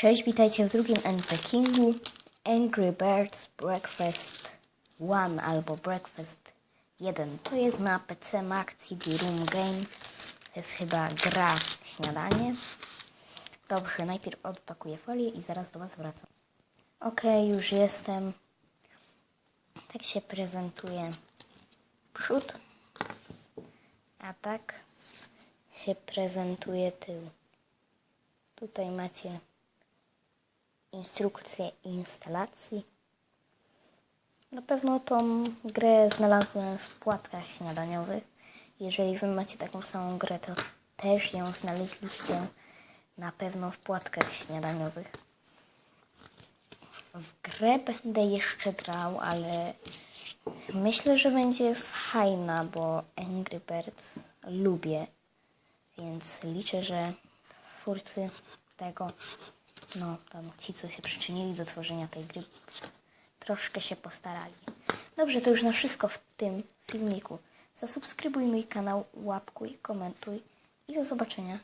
Cześć, witajcie w drugim NP Kingu Angry Birds Breakfast 1 albo Breakfast 1. To jest na PC Mac CD Room Game. To jest chyba gra śniadanie. Dobrze, najpierw odpakuję folię i zaraz do Was wracam. Ok, już jestem. Tak się prezentuje przód. A tak się prezentuje tył. Tutaj macie instrukcję instalacji. Na pewno tą grę znalazłem w płatkach śniadaniowych. Jeżeli wy macie taką samą grę, to też ją znaleźliście na pewno w płatkach śniadaniowych. W grę będę jeszcze grał, ale myślę, że będzie fajna, bo Angry Birds lubię, więc liczę, że twórcy tego, no tam ci, co się przyczynili do tworzenia tej gry, troszkę się postarali. Dobrze, to już na wszystko w tym filmiku. Zasubskrybuj mój kanał, łapkuj, komentuj i do zobaczenia